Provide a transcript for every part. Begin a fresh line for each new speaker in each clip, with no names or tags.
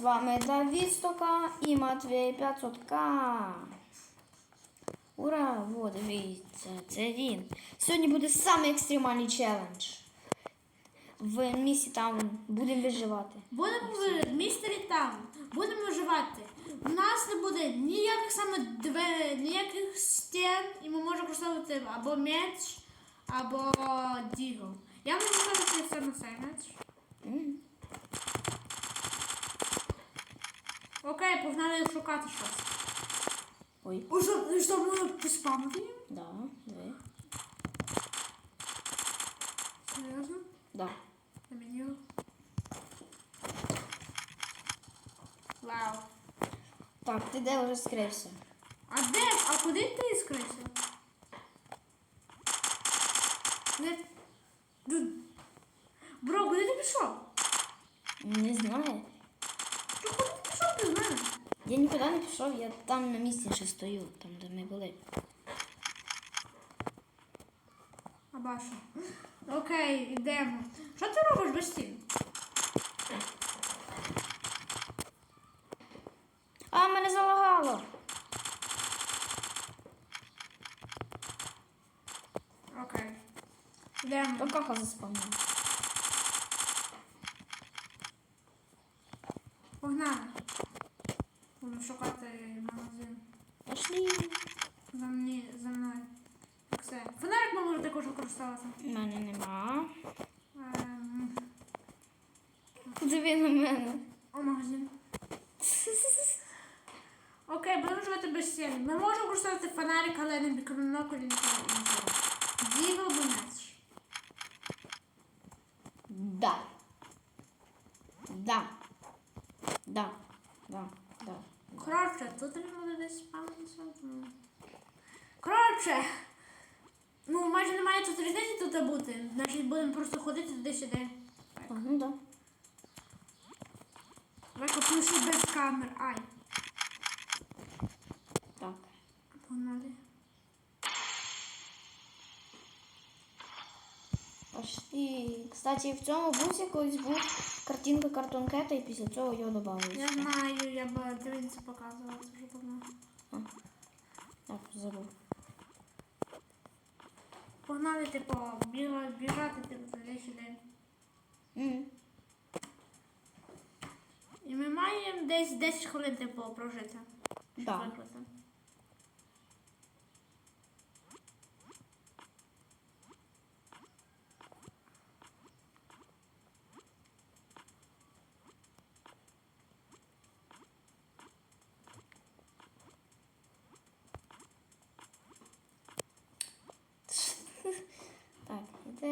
вами Давід 100к і Матвій 500к. Ура! О, дивіться, це він. Сьогодні буде самий екстремальний челендж. В місті там будемо виживати.
Будемо в містері там. Будемо виживати. У нас не буде ніяких саме две, ніяких стін, і ми можемо поставити або меч, або дігл. Я можу поставити це на цей меч.
М.
Окей, погнали шукати щось.
Ой,
О, що, що можна поспамити?
да, диви.
Серйозно?
Да.
На меню. Вау.
Так, ти де вже скрився?
А де? А куди ти скрився? Де? Ду- Бро, куди ти пішов?
Не знаю. Не пішов, я там на місці ще стою, там де ми були.
А бачу. Окей, йдемо. Що ти робиш без стін?
А, мене залагало!
Окей. Йдемо.
То каха заспавнила.
Погнали. Будемо шукати магазин.
Пошли.
За, мені, за мною. Так все. Фонарик ми можемо також використовувати.
У мене нема.
Ем,
Диви на мене.
О, магазин. Окей, будемо живати без стін. Ми можемо використовувати фонарик, але не бікронокль, нічого іншого. Дігл або меч.
Да. Да. Да. Да. Да.
Коротше, тут треба буде десь спавнитися. М. Коротше. Ну, майже немає тут різниці тут бути. Значить, будемо просто ходити туди-сюди.
Ну да.
Давай пиши без камер. Ай.
Так.
Погнали.
Пошли. Кстати, в цьому бусі колись був картинка картонкета, і після цього його додали.
Я знаю, я б дивіться показувала вже давно.
Так, забув.
Погнали, типу, біжати, типу, туди-сюди.
Mm.
І ми маємо десь 10 хвилин, типу, прожити.
Да.
виграти.
Так, іде.
Куди ти? Окей.
Погнали.
Ой,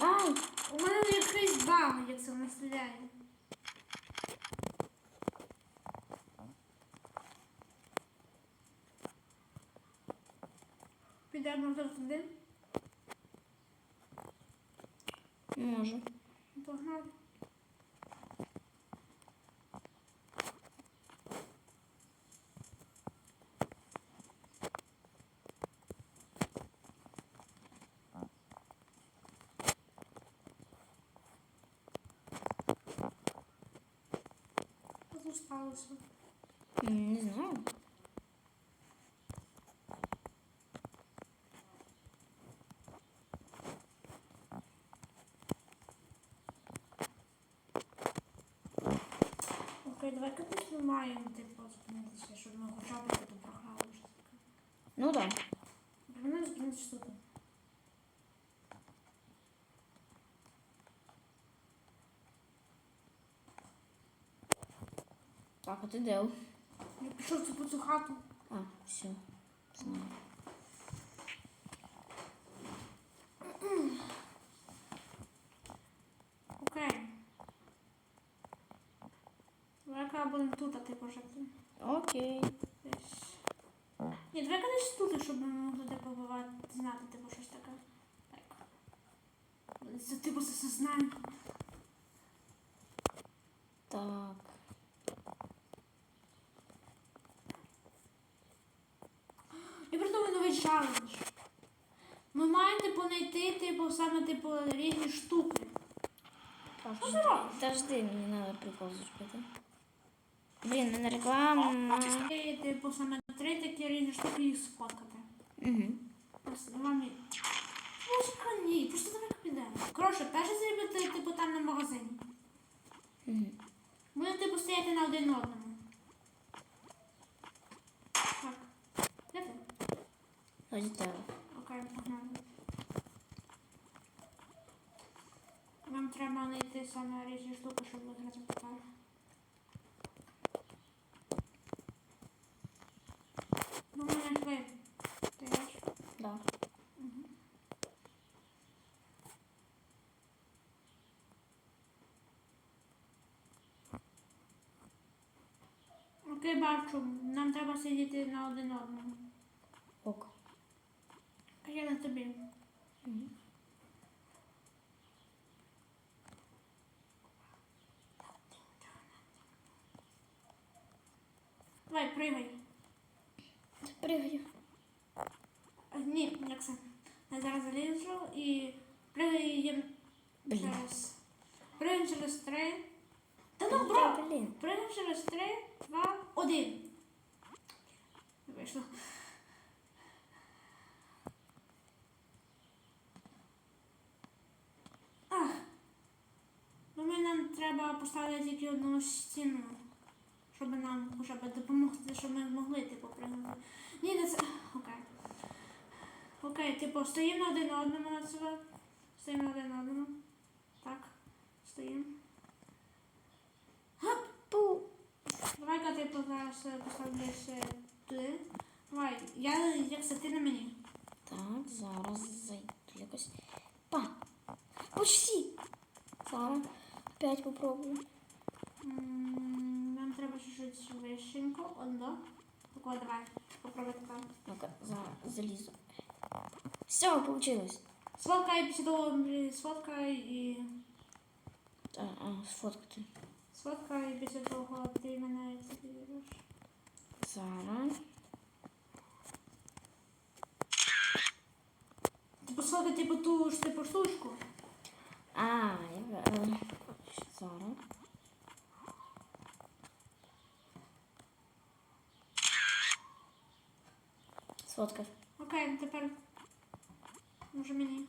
Ай!
у мене якийсь баг, як це вона стріляє. Підемо зараз туди. Сталося?
М, Не знаю.
Окей, давай кудись ми маємо типу зупинитися, щоб ми хоча б тут програли.
Ну так. Да.
Мене зупинитися тут.
А ти де?
Я пішов цю цю хату.
А, все. Знаю.
Окей. Давай будемо тут, а ти пожити.
Окей.
Ні, давай десь тут, щоб ми могли де побувати, знати, типу, щось таке. Так. Це типу це все знаємо.
Так.
Один. Ми маємо типу знайти типу, саме типу, різні штуки. Що ти робиш?
Подожди, мені треба прикол зробити. Блін, не реклама.
І, типу, саме три такі різні штуки їх сфоткати.
Угу.
Ось, Мамі. Музика ні, просто давай підемо. Коротше, перше зробити, типу, там на магазині.
Угу.
Будемо, типу, стояти на один одному. Так. Де ти?
Ось тебе.
Окей, погнали. Нам треба знайти саме різні штуки, щоб виграти питання. Ну, мене ви. Ти ж.
Да.
Окей, бачу. Нам треба сидіти на один одному.
Ок.
Я на тобі.
Мгм.
Давай, пригай.
Пригаю.
Ні, це? Я зараз залізу і пригаємо через. Пригаємо через три. Та ну, бро! Пригаємо через три, два, один. Не Вийшло. Ах. Думаю, нам треба поставити тільки одну стіну, щоб нам хоча б допомогти, щоб ми могли типу пригнути. Ні, не це. Окей. Окей, типу, стоїмо один одному на себе. Стоїмо один одному. Так. Стоїмо.
Пу.
Давай-ка типу зараз е, поставлюся туди. Давай, я як це ти на мені.
Так, зараз зайду якось. Па. Почти. Зараз. Опять попробую.
М, чуть-чуть вищенько. Ондо. Тако, давай. Попробуй тако.
Ну-ка, зараз залізу. Все, получилось.
Сфоткай після того, блін, сфоткай і.
А, а, сфоткати.
Сфоткай і після того ти мене забереш.
Зараз.
Типу сфоткай типу ту ж типу штучку.
А, я... Е, зараз. Сфоткав.
Окей, тепер. Може мені.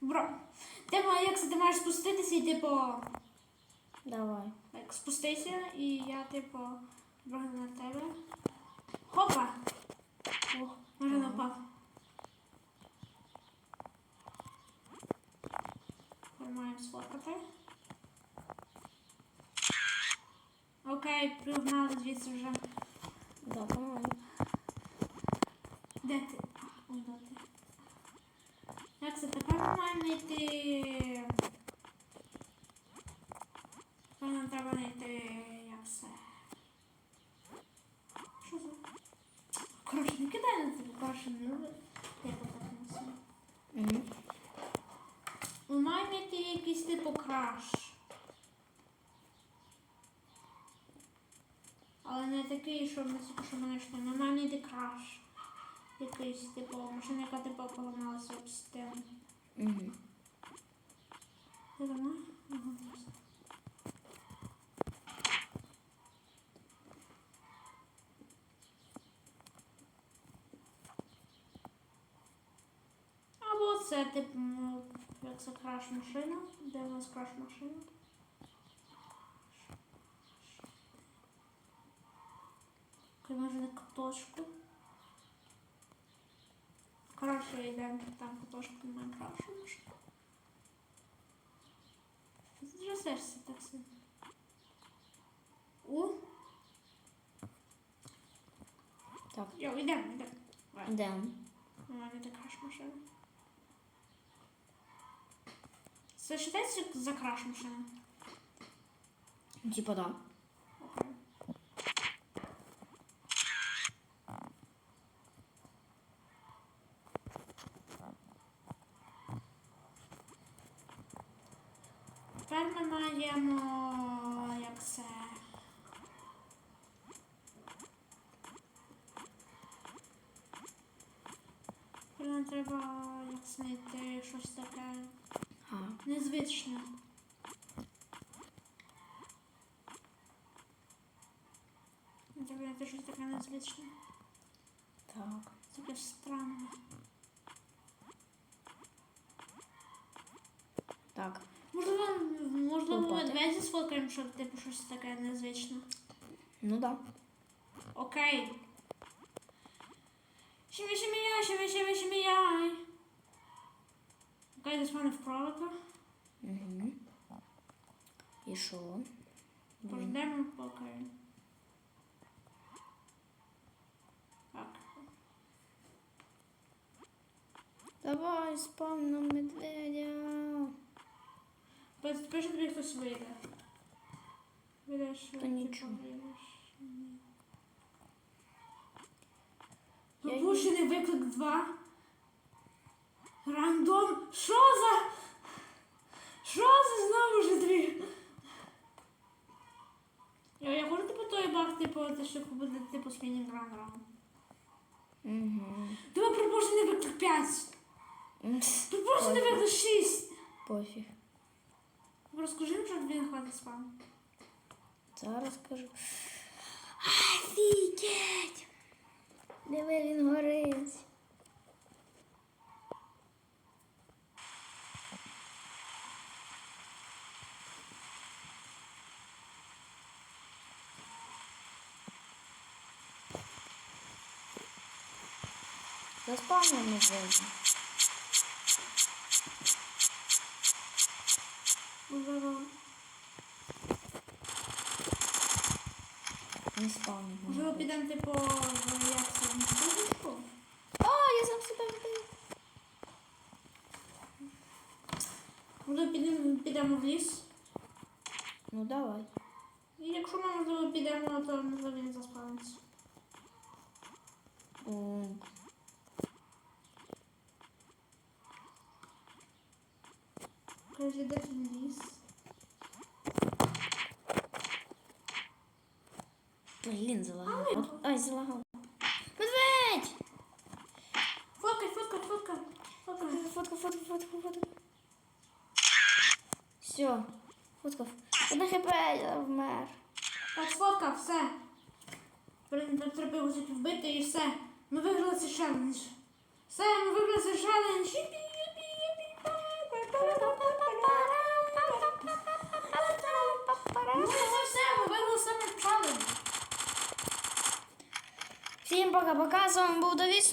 Бро. Ти ма- як ти маєш спуститися і типу.
Давай.
Так, спустися і я типу прыгну на тебе. Хопа! О, може впав. Тепер маємо сфоткати. Окей, пригнали звідси вже.
Давай.
Де ти? О, де ти? Як це тепер маємо знайти. Тепер нам треба знайти як це. Що за? Коротше, не кидай на тебе, коротше, не роби. Я попадаюся.
Угу.
Ми маємо знайти якийсь типу краш. Але не такий, що ми тільки що ми знайшли. Ми маємо знайти краш. Якийсь, типу, машина, яка типу поламалася об стіну.
Угу.
Вона? Ага. Або це типу, ну, як це краш машина. Де у нас краш машина? Окей, катошку. Коротше, йдемо там катошку на краш машину. Трясешся так сильно. У,
Так,
йо, йдемо, йдемо.
йдемо.
У мене така ж машина. Це за краш машина?
Типа да.
Окей. Тепер ми маємо як це. треба як знайти щось таке незвичне. Треба знайти щось таке незвичне.
так.
Таке странне.
Так.
Можливо, можливо,
Лопати.
медведі сфоткаємо, щоб типу щось таке незвичне.
Ну да.
Окей. Шимі, шимі, шимі, шимі, шимі. Окей, десь в мене вправити.
Угу. І що?
Пождемо поки. Так.
Давай, спам на медведя.
Пише тобі хтось вийде. Вийдеш,
Та нічого.
Пропущений виклик 2. Рандом. Що за? Що за знову ж дві? Я, я хочу типу той баг, типу, те, що буде типу з міні-гран-ран.
Угу.
Тебе пропущений виклик 5. Пропущений виклик 6.
Пофіг.
Розкажи що тобі не хватить спам.
Зараз скажу. Офігеть! Диви, він горить. Заспавнив медведя.
Можливо,
Не спавнив
можливо підемо, типу, в як на студочку?
А, я сам себе вбив.
Можливо, підемо, підемо в ліс.
Ну давай.
І якщо ми, можливо, підемо, то можливо він заспавниться.
О,
де
Все, фоткав. Одна хп, я вмер.
Так, сфоткав, все. Тут треба його вбити і все. Ми виграли цей челендж. Все, ми виграли цей челендж. Їпі, Ну все, ми виграли саме челендж.
Всім пока-пока, з вами був Давід.